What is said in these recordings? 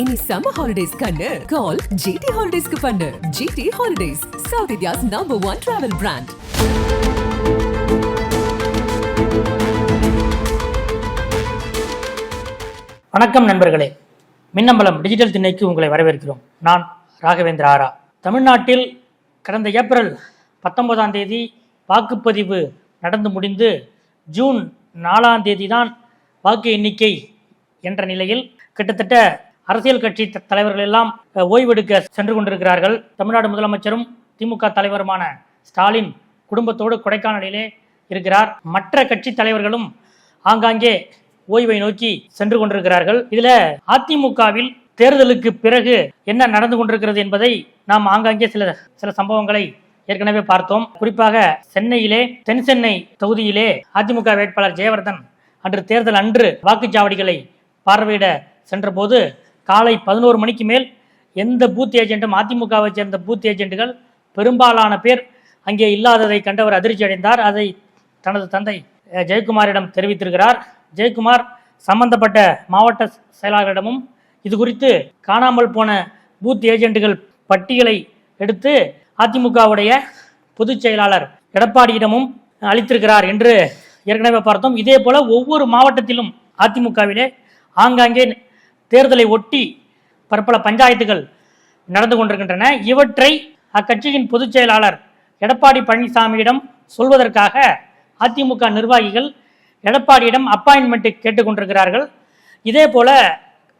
இனி summer holidays கண்ணு. கால் GT ஹாலிடேஸ்க்கு பண்ணு. GT holidays south India's number one travel brand வணக்கம் நண்பர்களே. மின்னம்பலம் டிஜிட்டல் திண்ணைக்கு உங்களை வரவேற்கிறோம். நான் ராகவேந்திர ஆரா. தமிழ்நாட்டில் கடந்த ஏப்ரல் பத்தொன்பதாம் தேதி வாக்குப்பதிவு நடந்து முடிந்து ஜூன் நாலாம் தேதி தான் வாக்கு எண்ணிக்கை என்ற நிலையில் கிட்டத்தட்ட அரசியல் கட்சி தலைவர்கள் எல்லாம் ஓய்வெடுக்க சென்று கொண்டிருக்கிறார்கள். தமிழ்நாடு முதலமைச்சரும் திமுக தலைவருமான ஸ்டாலின் குடும்பத்தோடு கொடைக்கானலிலே இருக்கிறார். மற்ற கட்சி தலைவர்களும் ஆங்காங்கே ஓய்வை நோக்கி சென்று கொண்டிருக்கிறார்கள். இதுல அதிமுகவில் தேர்தலுக்கு பிறகு என்ன நடந்து கொண்டிருக்கிறது என்பதை நாம் ஆங்காங்கே சில சில சம்பவங்களை ஏற்கனவே பார்த்தோம். குறிப்பாக சென்னையிலே தென் சென்னை தொகுதியிலே அதிமுக வேட்பாளர் ஜெயவர்தன் அன்று தேர்தல் அன்று வாக்குச்சாவடிகளை பார்வையிட சென்றபோது காலை பதினோரு மணிக்கு மேல் எந்த பூத் ஏஜென்ட்டும் அதிமுகவை சேர்ந்த பூத் ஏஜென்ட்டுகள் பெரும்பாலான பேர் அங்கே இல்லாததை கண்டவர் அதிர்ச்சி அடைந்தார். அதை தனது தந்தை ஜெயக்குமாரிடம் தெரிவித்திருக்கிறார். ஜெயக்குமார் சம்பந்தப்பட்ட மாவட்ட செயலாளரிடமும் இது குறித்து காணாமல் போன பூத் ஏஜென்ட்டுகள் பட்டியலை எடுத்து அதிமுகவுடைய பொதுச் செயலாளர் எடப்பாடியிடமும் அளித்திருக்கிறார் என்று ஏற்கனவே பார்த்தோம். இதே போல ஒவ்வொரு மாவட்டத்திலும் அதிமுகவிலே ஆங்காங்கே தேர்தலை ஒட்டி பற்பல பஞ்சாயத்துகள் நடந்து கொண்டிருக்கின்றன. இவற்றை அக்கட்சியின் பொதுச் செயலாளர் எடப்பாடி பழனிசாமியிடம் சொல்வதற்காக அதிமுக நிர்வாகிகள் எடப்பாடியிடம் அப்பாயின்மெண்ட் கேட்டுக்கொண்டிருக்கிறார்கள் இதே போல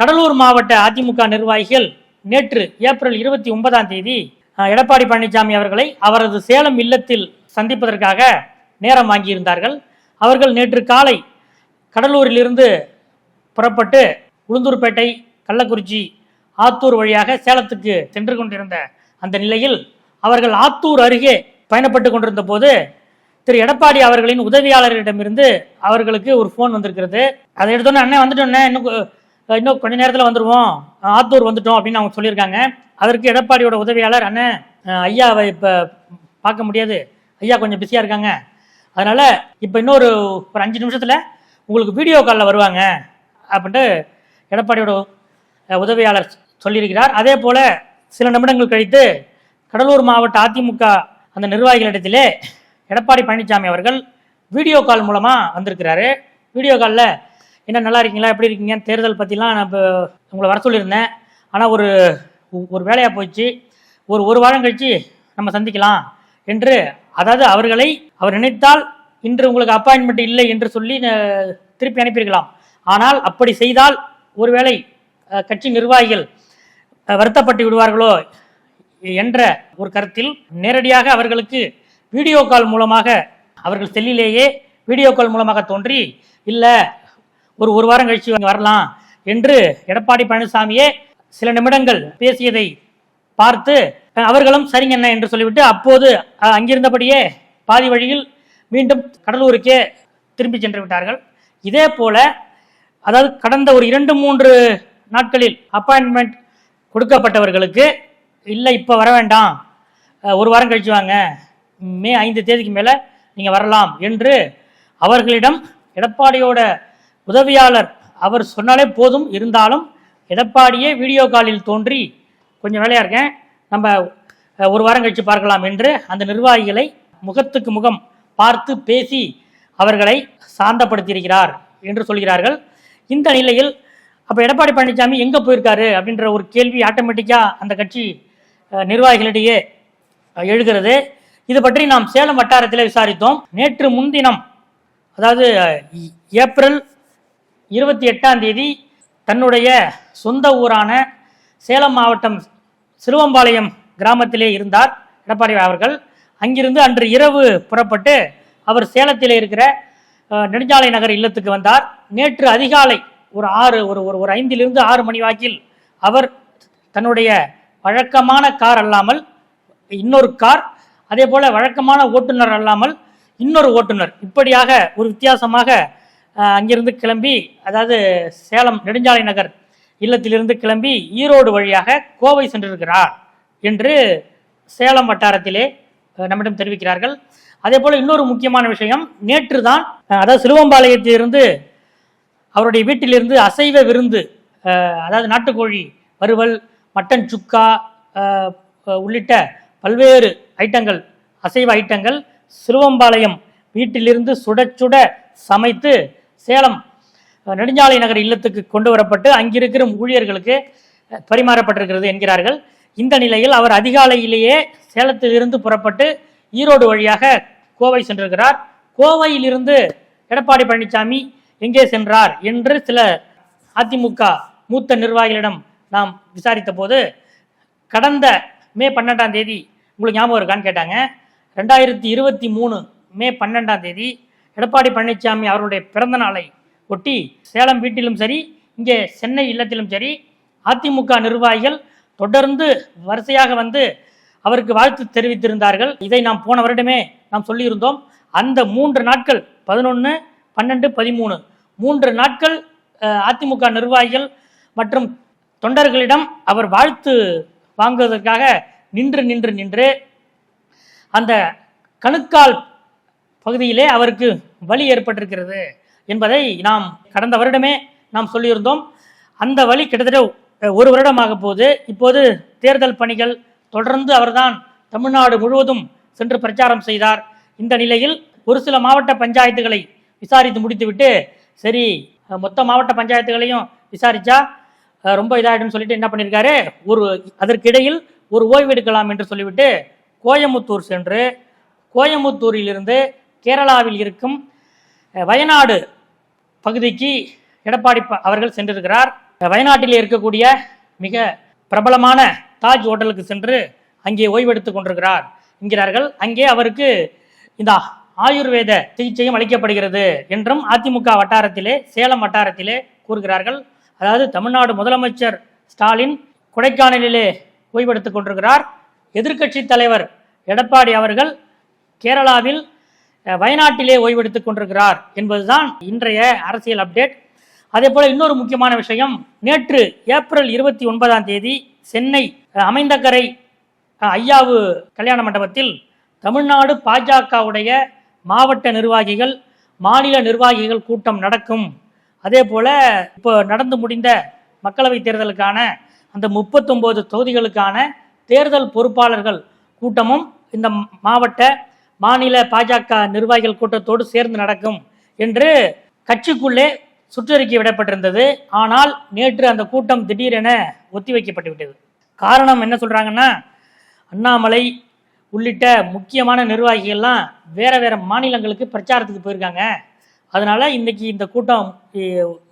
கடலூர் மாவட்ட அதிமுக நிர்வாகிகள் நேற்று ஏப்ரல் இருபத்தி ஒன்பதாம் தேதி எடப்பாடி பழனிசாமி அவர்களை அவரது சேலம் இல்லத்தில் சந்திப்பதற்காக நேரம் வாங்கியிருந்தார்கள். அவர்கள் நேற்று காலை கடலூரிலிருந்து புறப்பட்டு உளுந்தூர்பேட்டை கள்ளக்குறிச்சி ஆத்தூர் வழியாக சேலத்துக்கு சென்று கொண்டிருந்த அந்த நிலையில் அவர்கள் ஆத்தூர் அருகே பயணப்பட்டு கொண்டிருந்த போது திரு. எடப்பாடி அவர்களின் உதவியாளரிடமிருந்து அவர்களுக்கு ஒரு ஃபோன் வந்திருக்கிறது. அதை எடுத்தோன்னே அண்ணன் வந்துட்டோன்னே இன்னும் இன்னும் கொஞ்ச நேரத்தில் வந்துடுவோம் ஆத்தூர் வந்துட்டோம் அப்படின்னு அவங்க சொல்லியிருக்காங்க. அதற்கு எடப்பாடியோட உதவியாளர் அண்ணன் ஐயாவை இப்போ பார்க்க முடியாது. ஐயா கொஞ்சம் பிஸியாக இருக்காங்க. அதனால் இப்போ இன்னொரு ஒரு அஞ்சு நிமிஷத்தில் உங்களுக்கு வீடியோ காலில் வருவாங்க. அப்படின்ட்டு எடப்பாடியோட உதவியாளர் சொல்லியிருக்கிறார். அதே போல சில நிமிடங்கள் கழித்து கடலூர் மாவட்ட அதிமுக அந்த நிர்வாகிகளிடத்திலே எடப்பாடி பழனிசாமி அவர்கள் வீடியோ கால் மூலமாக வந்திருக்கிறாரு. வீடியோ காலில் என்ன நல்லா இருக்கீங்களா? எப்படி இருக்கீங்க? தேர்தல் பற்றிலாம் நான் இப்போ உங்களை வர சொல்லியிருந்தேன். ஆனால் ஒரு ஒரு வேலையாக போயிடுச்சு ஒரு ஒரு வாரம் கழித்து நம்ம சந்திக்கலாம் என்று அதாவது அவர்களை அவர் நினைத்தால் இன்று உங்களுக்கு அப்பாயின்மெண்ட் இல்லை என்று சொல்லி திருப்பி அனுப்பியிருக்கலாம். ஆனால் அப்படி செய்தால் ஒருவேளை கட்சி நிர்வாகிகள் வருத்தப்பட்டு விடுவார்களோ என்ற ஒரு கருத்தில் நேரடியாக அவர்களுக்கு வீடியோ கால் மூலமாக அவர்கள் செல்லிலேயே வீடியோ கால் மூலமாக தோன்றி இல்லை ஒரு ஒரு வாரம் கழிச்சு வரலாம் என்று எடப்பாடி பழனிசாமியே சில நிமிடங்கள் பேசியதை பார்த்து அவர்களும் சரிங்க என்ன? என்று சொல்லிவிட்டு அப்போது அங்கிருந்தபடியே பாதி வழியில் மீண்டும் கடலூருக்கே திரும்பி சென்று விட்டார்கள். இதே போல அதாவது கடந்த ஒரு இரண்டு மூன்று நாட்களில் அப்பாயின்மெண்ட் கொடுக்கப்பட்டவர்களுக்கு இல்லை இப்போ வர வேண்டாம். ஒரு வாரம் கழிச்சு வாங்க. மே ஐந்து தேதிக்கு மேலே நீங்கள் வரலாம் என்று அவர்களிடம் எடப்பாடியோட உதவியாளர் அவர் சொன்னாலே போதும். இருந்தாலும் எடப்பாடியே வீடியோ காலில் தோன்றி கொஞ்சம் வேலையாக இருக்கேன். நம்ம ஒரு வாரம் கழிச்சு பார்க்கலாம் என்று அந்த நிர்வாகிகளை முகத்துக்கு முகம் பார்த்து பேசி அவர்களை சாந்தப்படுத்தியிருக்கிறார் என்று சொல்கிறார்கள். இந்த நிலையில் அப்போ எடப்பாடி பழனிசாமி எங்கே போயிருக்காரு அப்படின்ற ஒரு கேள்வி ஆட்டோமேட்டிக்காக அந்த கட்சி நிர்வாகிகளிடையே எழுகிறது. இது பற்றி நாம் சேலம் வட்டாரத்தில் விசாரித்தோம். நேற்று முன்தினம் அதாவது ஏப்ரல் இருபத்தி எட்டாம் தேதி தன்னுடைய சொந்த ஊரான சேலம் மாவட்டம் சிலுவம்பாளையம் கிராமத்திலே இருந்தார் எடப்பாடி அவர்கள். அங்கிருந்து அன்று இரவு புறப்பட்டு அவர் சேலத்தில் இருக்கிற நெடுஞ்சாலை நகர் இல்லத்துக்கு வந்தார். நேற்று அதிகாலை ஒரு ஆறு ஒரு ஒரு ஒரு ஐந்திலிருந்து ஆறு மணி வாக்கில் அவர் தன்னுடைய வழக்கமான கார் அல்லாமல் இன்னொரு கார் அதே போல வழக்கமான ஓட்டுநர் அல்லாமல் இன்னொரு ஓட்டுநர். இப்படியாக ஒரு வித்தியாசமாக அங்கிருந்து கிளம்பி அதாவது சேலம் நெடுஞ்சாலை நகர் இல்லத்திலிருந்து கிளம்பி ஈரோடு வழியாக கோவை சென்றிருக்கிறார் என்று சேலம் வட்டாரத்திலே நம்மிடம் தெரிவிக்கிறார்கள். அதே போல் இன்னொரு முக்கியமான விஷயம் நேற்று தான் அதாவது சிலுவம்பாளையத்திலிருந்து அவருடைய வீட்டிலிருந்து அசைவ விருந்து அதாவது நாட்டுக்கோழி வறுவல் மட்டன் சுக்கா உள்ளிட்ட பல்வேறு ஐட்டங்கள் அசைவ ஐட்டங்கள் சிலுவம்பாளையம் வீட்டிலிருந்து சுட சுட சமைத்து சேலம் நெடுஞ்சாலை நகர் இல்லத்துக்கு கொண்டு வரப்பட்டு அங்கிருக்கிற ஊழியர்களுக்கு பரிமாறப்பட்டிருக்கிறது என்கிறார்கள். இந்த நிலையில் அவர் அதிகாலையிலேயே சேலத்திலிருந்து புறப்பட்டு ஈரோடு வழியாக கோவை சென்றிருக்கிறார். கோவையிலிருந்து எடப்பாடி பழனிசாமி எங்கே சென்றார் என்று சில அதிமுக மூத்த நிர்வாகிகளிடம் நாம் விசாரித்த போது கடந்த மே பன்னெண்டாம் தேதி உங்களுக்கு ஞாபகம் இருக்கான்னு கேட்டாங்க. ரெண்டாயிரத்தி இருபத்தி மூணு மே பன்னெண்டாம் தேதி எடப்பாடி பழனிசாமி அவருடைய பிறந்த நாளை ஒட்டி சேலம் வீட்டிலும் சரி இங்கே சென்னை இல்லத்திலும் சரி அதிமுக நிர்வாகிகள் தொடர்ந்து வரிசையாக வந்து அவருக்கு வாழ்த்து தெரிவித்திருந்தார்கள். இதை நாம் போன வருடமே நாம் சொல்லியிருந்தோம் அந்த மூன்று நாட்கள் பதினொன்று பன்னெண்டு பதிமூணு மூன்று நாட்கள் அதிமுக நிர்வாகிகள் மற்றும் தொண்டர்களிடம் அவர் வாழ்த்து வாங்குவதற்காக நின்று நின்று நின்று அந்த கணுக்கால் பகுதியிலே அவருக்கு வலி ஏற்பட்டிருக்கிறது என்பதை நாம் கடந்த வருடமே நாம் சொல்லியிருந்தோம். அந்த வழி கிட்டத்தட்ட ஒரு வருடமாக போகுது. இப்போது தேர்தல் பணிகள் தொடர்ந்து அவர்தான் தமிழ்நாடு முழுவதும் சென்று பிரச்சாரம் செய்தார். இந்த நிலையில் ஒரு சில மாவட்ட பஞ்சாயத்துகளை விசாரித்து முடித்துவிட்டு சரி மொத்த மாவட்ட பஞ்சாயத்துகளையும் விசாரிச்சா ரொம்ப இதாகிடும் சொல்லிட்டு என்ன பண்ணியிருக்காரு ஒரு அதற்கிடையில் ஒரு ஓய்வு எடுக்கலாம் என்று சொல்லிவிட்டு கோயமுத்தூர் சென்று கோயமுத்தூரிலிருந்து கேரளாவில் இருக்கும் வயநாடு பகுதிக்கு எடப்பாடி ப- அவர்கள் சென்றிருக்கிறார். வயநாட்டில் இருக்கக்கூடிய மிக பிரபலமான தாஜ் ஹோட்டலுக்கு சென்று அங்கே ஓய்வெடுத்துக் கொண்டிருக்கிறார். என்கிறார்கள். அங்கே அவருக்கு இந்த ஆயுர்வேத சிகிச்சையும் அளிக்கப்படுகிறது என்றும் அதிமுக வட்டாரத்திலே சேலம் வட்டாரத்திலே கூறுகிறார்கள். அதாவது தமிழ்நாடு முதலமைச்சர் ஸ்டாலின் கொடைக்கானலிலே ஓய்வெடுத்துக் கொண்டிருக்கிறார். எதிர்க்கட்சி தலைவர் எடப்பாடி அவர்கள் கேரளாவில் வயநாட்டிலே ஓய்வெடுத்துக் கொண்டிருக்கிறார் என்பதுதான் இன்றைய அரசியல் அப்டேட். அதே போல இன்னொரு முக்கியமான விஷயம் நேற்று ஏப்ரல் இருபத்தி ஒன்பதாம் தேதி சென்னை அமைந்தக்கரை அமைந்தகரை ஐயாவு கல்யாண மண்டபத்தில் தமிழ்நாடு பாஜகவுடைய மாவட்ட நிர்வாகிகள் மாநில நிர்வாகிகள் கூட்டம் நடக்கும். அதே போல இப்போ நடந்து முடிந்த மக்களவைத் தேர்தலுக்கான அந்த முப்பத்தொம்போது தொகுதிகளுக்கான தேர்தல் பொறுப்பாளர்கள் கூட்டமும் இந்த மாவட்ட மாநில பாஜக நிர்வாகிகள் கூட்டத்தோடு சேர்ந்து நடக்கும் என்று கட்சிக்குள்ளே சுற்றறிக்கை விடப்பட்டிருந்தது. ஆனால் நேற்று அந்த கூட்டம் திடீரென ஒத்திவைக்கப்பட்டு விட்டது காரணம் என்ன சொல்றாங்கன்னா அண்ணாமலை உள்ளிட்ட முக்கியமான நிர்வாகிகள்லாம் வேற வேற மாநிலங்களுக்கு பிரச்சாரத்துக்கு போயிருக்காங்க. அதனால இன்னைக்கு இந்த கூட்டம்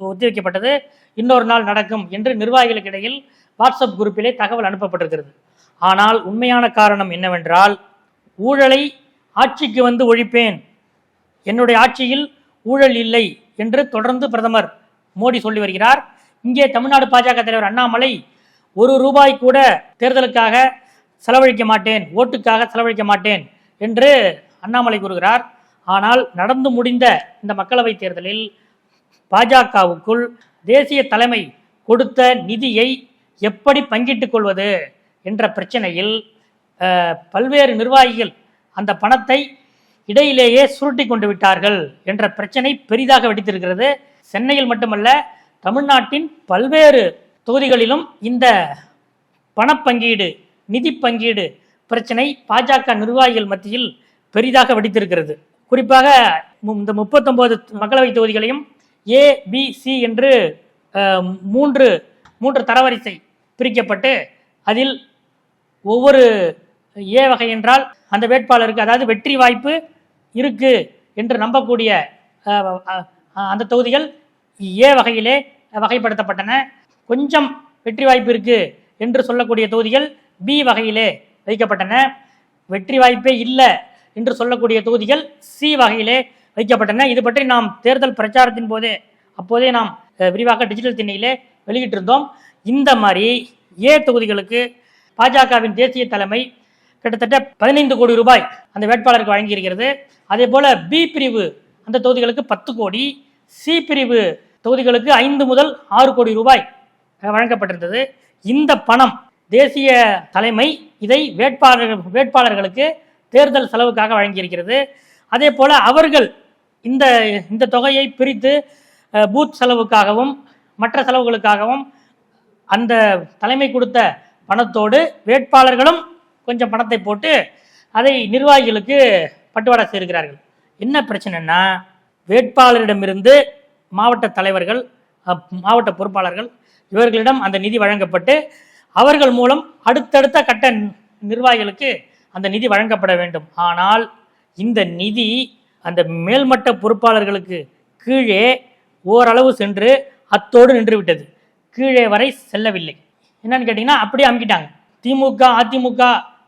ஒத்திவைக்கப்பட்டது. இன்னொரு நாள் நடக்கும் என்று நிர்வாகிகளுக்கு இடையில் வாட்ஸ்அப் குரூப்பிலே தகவல் அனுப்பப்பட்டிருக்கிறது. ஆனால் உண்மையான காரணம் என்னவென்றால் ஊழலை ஆட்சிக்கு வந்து ஒழிப்பேன். என்னுடைய ஆட்சியில் ஊழல் இல்லை என்று தொடர்ந்து பிரதமர் மோடி சொல்லி வருகிறார். இங்கே தமிழ்நாடு பாஜக தலைவர் அண்ணாமலை ஒரு ரூபாய் கூட தேர்தலுக்காக செலவழிக்க மாட்டேன் ஓட்டுக்காக செலவழிக்க மாட்டேன் என்று அண்ணாமலை கூறுகிறார். ஆனால் நடந்து முடிந்த இந்த மக்களவைத் தேர்தலில் பாஜகவுக்குள் தேசிய தலைமை கொடுத்த நிதியை எப்படி பங்கிட்டுக் கொள்வது என்ற பிரச்சனையில் பல்வேறு நிர்வாகிகள் அந்த பணத்தை இடையிலேயே சுருட்டி கொண்டு விட்டார்கள் என்ற பிரச்சனை பெரிதாக வெடித்திருக்கிறது. சென்னையில் மட்டுமல்ல தமிழ்நாட்டின் பல்வேறு தொகுதிகளிலும் இந்த பணப்பங்கீடு நிதி பங்கீடு பிரச்சனை பாஜக நிர்வாகிகள் மத்தியில் பெரிதாக வெடித்திருக்கிறது. குறிப்பாக மு- இந்த முப்பத்தொன்பது மக்களவை தொகுதிகளையும் ஏ பி சி என்று மூன்று மூன்று தரவரிசை பிரிக்கப்பட்டு அதில் ஒவ்வொரு ஏ வகை என்றால் அந்த வேட்பாளருக்கு அதாவது வெற்றி வாய்ப்பு இருக்கு என்று நம்பக்கூடிய அந்த தொகுதிகள் ஏ வகையிலே வகைப்படுத்தப்பட்டன. கொஞ்சம் வெற்றி வாய்ப்பு இருக்கு என்று சொல்லக்கூடிய தொகுதிகள் பி வகையிலே வைக்கப்பட்டன. வெற்றி வாய்ப்பே இல்லை என்று சொல்லக்கூடிய தொகுதிகள் சி வகையிலே வைக்கப்பட்டன. இது பற்றி நாம் தேர்தல் பிரச்சாரத்தின் போதே அப்போதே நாம் விரிவாக டிஜிட்டல் திண்ணையிலே வெளியிட்டிருந்தோம். இந்த மாதிரி ஏ தொகுதிகளுக்கு பாஜகவின் தேசிய தலைமை கிட்டத்தட்ட பதினைந்து கோடி ரூபாய் அந்த வேட்பாளருக்கு வழங்கியிருக்கிறது. அதே போல பி பிரிவு அந்த தொகுதிகளுக்கு பத்து கோடி சி பிரிவு தொகுதிகளுக்கு ஐந்து முதல் ஆறு கோடி ரூபாய் வழங்கப்பட்டிருந்தது. இந்த பணம் தேசிய தலைமை இதை வேட்பாளர்கள் வேட்பாளர்களுக்கு தேர்தல் செலவுக்காக வழங்கியிருக்கிறது. அதே போல் அவர்கள் இந்த இந்த தொகையை பிரித்து பூத் செலவுக்காகவும் மற்ற செலவுகளுக்காகவும் அந்த தலைமை கொடுத்த பணத்தோடு வேட்பாளர்களும் கொஞ்சம் பணத்தை போட்டு அதை நிர்வாகிகளுக்கு பட்டுவாடா செய்கிறார்கள் என்ன பிரச்சனைன்னா வேட்பாளரிடமிருந்து மாவட்ட தலைவர்கள் மாவட்ட பொறுப்பாளர்கள் இவர்களிடம் அந்த நிதி வழங்கப்பட்டு அவர்கள் மூலம் அடுத்தடுத்த கட்ட நிர்வாகிகளுக்கு அந்த நிதி வழங்கப்பட வேண்டும். ஆனால் இந்த நிதி அந்த மேல்மட்ட பொறுப்பாளர்களுக்கு கீழே ஓரளவு சென்று அத்தோடு நின்றுவிட்டது. கீழே வரை செல்லவில்லை. என்னன்னு கேட்டிங்கன்னா அப்படியே அமுக்கிட்டாங்க. திமுக அதிமுக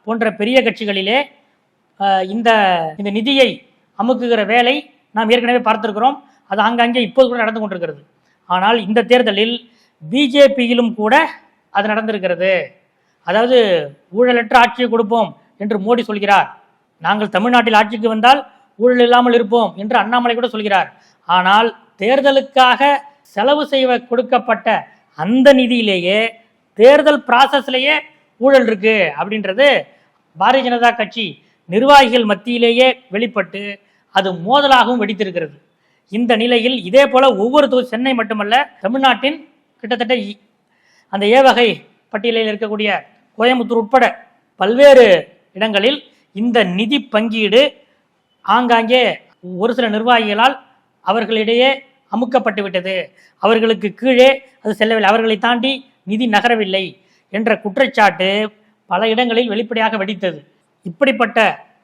போன்ற பெரிய கட்சிகளிலே இந்த இந்த நிதியை அமுக்குகிற வேலை நாம் ஏற்கனவே பார்த்துருக்கிறோம். அது ஆங்காங்கே இப்போது கூட நடந்து கொண்டிருக்கிறது. ஆனால் இந்த தேர்தலில் பிஜேபியிலும் கூட அது நடந்திருக்கிறது. அதாவது ஊழலற்ற ஆட்சியை கொடுப்போம் என்று மோடி சொல்கிறார். நாங்கள் தமிழ்நாட்டில் ஆட்சிக்கு வந்தால் ஊழல் இல்லாமல் இருப்போம் என்று அண்ணாமலை கூட சொல்கிறார். ஆனால் தேர்தலுக்காக செலவு செய்ய கொடுக்கப்பட்ட அந்த நிதியிலேயே தேர்தல் ப்ராசஸ்லேயே ஊழல் இருக்கு அப்படின்றது பாரதிய ஜனதா கட்சி நிர்வாகிகள் மத்தியிலேயே வெளிப்பட்டு அது மோதலாகவும் வெடித்திருக்கிறது. இந்த நிலையில் இதே போல ஒவ்வொரு தொகுதி சென்னை மட்டுமல்ல தமிழ்நாட்டின் கிட்டத்தட்ட இ- அந்த ஏவகை பட்டியலில் இருக்கக்கூடிய கோயம்புத்தூர் உட்பட பல்வேறு இடங்களில் இந்த நிதி பங்கீடு ஆங்காங்கே ஒரு சில நிர்வாகிகளால் அவர்களிடையே அமுக்கப்பட்டு விட்டது. அவர்களுக்கு கீழே அது செல்லவில்லை. அவர்களை தாண்டி நிதி நகரவில்லை என்ற குற்றச்சாட்டு பல இடங்களில் வெளிப்படையாக வெடித்தது. இப்படிப்பட்ட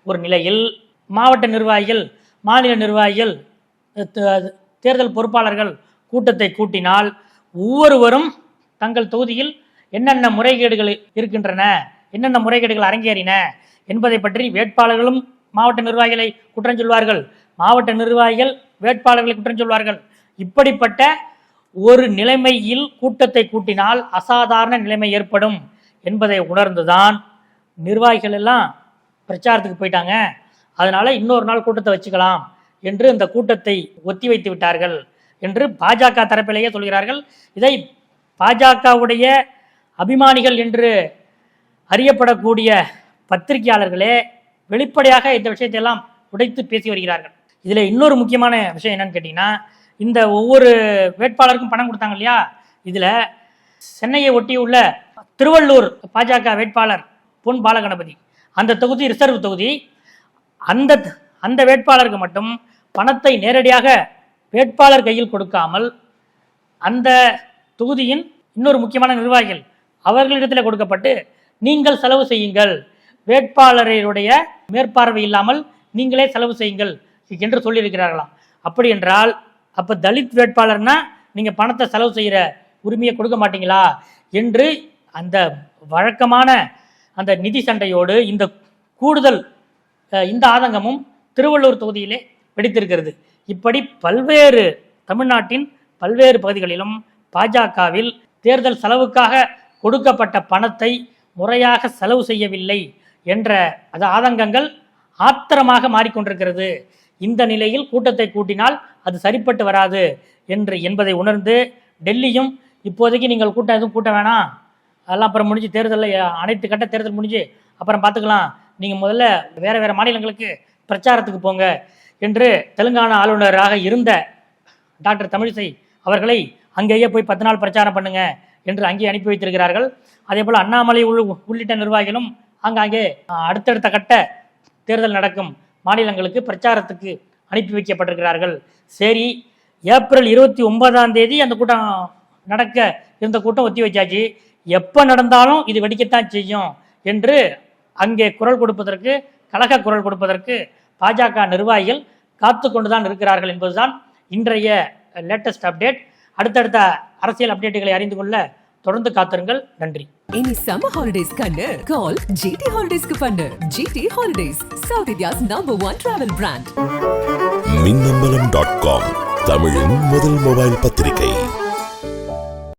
ஒரு நிலையில் மாவட்ட நிர்வாகிகள் மாநில நிர்வாகிகள் தேர்தல் பொறுப்பாளர்கள் கூட்டத்தை கூட்டினால் ஒவ்வொருவரும் தங்கள் தொகுதியில் என்னென்ன முறைகேடுகள் இருக்கின்றன என்னென்ன முறைகேடுகள் அரங்கேறின என்பதை பற்றி வேட்பாளர்களும் மாவட்ட நிர்வாகிகளை குற்றம் சொல்வார்கள். மாவட்ட நிர்வாகிகள் வேட்பாளர்களை குற்றம் சொல்வார்கள். இப்படிப்பட்ட ஒரு நிலைமையில் கூட்டத்தை கூட்டினால் அசாதாரண நிலைமை ஏற்படும் என்பதை உணர்ந்துதான் நிர்வாகிகள் எல்லாம் பிரச்சாரத்துக்கு போயிட்டாங்க. அதனால இன்னொரு நாள் கூட்டத்தை வச்சுக்கலாம் என்று இந்த கூட்டத்தை ஒத்தி வைத்து விட்டார்கள் என்று பாஜக தரப்பிலேயே சொல்கிறார்கள். இதை பாஜகவுடைய அபிமானிகள் என்று அறியப்படக்கூடிய பத்திரிகையாளர்களே வெளிப்படையாக இந்த விஷயத்தையெல்லாம் உடைத்து பேசி வருகிறார்கள். இதில் இன்னொரு முக்கியமான விஷயம் என்னன்னு கேட்டிங்கன்னா இந்த ஒவ்வொரு வேட்பாளருக்கும் பணம் கொடுத்தாங்க இல்லையா? இதில் சென்னையை ஒட்டியுள்ள திருவள்ளூர் பாஜக வேட்பாளர் பொன் பாலகணபதி அந்த தொகுதி ரிசர்வ் தொகுதி அந்த அந்த வேட்பாளருக்கு மட்டும் பணத்தை நேரடியாக வேட்பாளர் கையில் கொடுக்காமல் அந்த தொகுதியின் இன்னொரு முக்கியமான நிர்வாகிகள். அவர்களிடத்தில் கொடுக்கப்பட்டு நீங்கள் செலவு செய்யுங்கள். வேட்பாளருடைய மேற்பார்வை இல்லாமல் நீங்களே செலவு செய்யுங்கள் என்று சொல்லியிருக்கிறார்களாம். அப்படி என்றால் அப்போ தலித் வேட்பாளர்னா நீங்கள் பணத்தை செலவு செய்கிற உரிமையை கொடுக்க மாட்டீங்களா? என்று அந்த வழக்கமான அந்த நிதி சண்டையோடு இந்த கூடுதல் இந்த ஆதங்கமும் திருவள்ளூர் தொகுதியிலே வெடித்திருக்கிறது. இப்படி பல்வேறு தமிழ்நாட்டின் பல்வேறு பகுதிகளிலும் பாஜகவில் தேர்தல் செலவுக்காக கொடுக்கப்பட்ட பணத்தை முறையாக செலவு செய்யவில்லை என்ற அது ஆதங்கங்கள் ஆத்திரமாக மாறிக்கொண்டிருக்கிறது. இந்த நிலையில் கூட்டத்தை கூட்டினால் அது சரிப்பட்டு வராது என்று என்பதை உணர்ந்து டெல்லியும் இப்போதைக்கு நீங்கள் கூட்டம் எதுவும் கூட்ட வேணாம். அதெல்லாம் அப்புறம் முடிஞ்சு தேர்தலில் அனைத்து கட்ட தேர்தல் முடிஞ்சு அப்புறம் பார்த்துக்கலாம். நீங்கள் முதல்ல வேறு வேறு மாநிலங்களுக்கு பிரச்சாரத்துக்கு போங்க என்று தெலுங்கானா ஆளுநராக இருந்த டாக்டர் தமிழிசை அவர்களை அங்கேயே போய் பத்து நாள் பிரச்சாரம் பண்ணுங்க என்று அங்கே அனுப்பி வைத்திருக்கிறார்கள். அதே போல் அண்ணாமலை உள்ளிட்ட நிர்வாகிகளும் ஆங்காங்கே அடுத்தடுத்த கட்ட தேர்தல் நடக்கும் மாநிலங்களுக்கு பிரச்சாரத்துக்கு அனுப்பி வைக்கப்பட்டிருக்கிறார்கள். சரி ஏப்ரல் இருபத்தி ஒன்பதாம் தேதி அந்த கூட்டம் நடக்க இருந்த கூட்டம் ஒத்தி வச்சாச்சு. எப்போ நடந்தாலும் இது வெடிக்கத்தான் செய்யும் என்று அங்கே குரல் கொடுப்பதற்கு கழக குரல் கொடுப்பதற்கு பாஜக நிர்வாகிகள் காத்து கொண்டுதான் இருக்கிறார்கள் என்பதுதான் இன்றைய லேட்டஸ்ட் அப்டேட் அடுத்தடுத்த அரசியல் அப்டேட்டுகளை அறிந்து கொள்ள தொடர்ந்து காத்திருங்கள். நன்றி. இனி சம்மர் ஹாலிடேஸ் கண்ணு. கால் ஜிடி ஹாலிடேஸ்க்கு பண்ணு. GT holidays south India's number one travel brand Minnambalam dot com தமிழின் முதல் மொபைல் பத்திரிகை.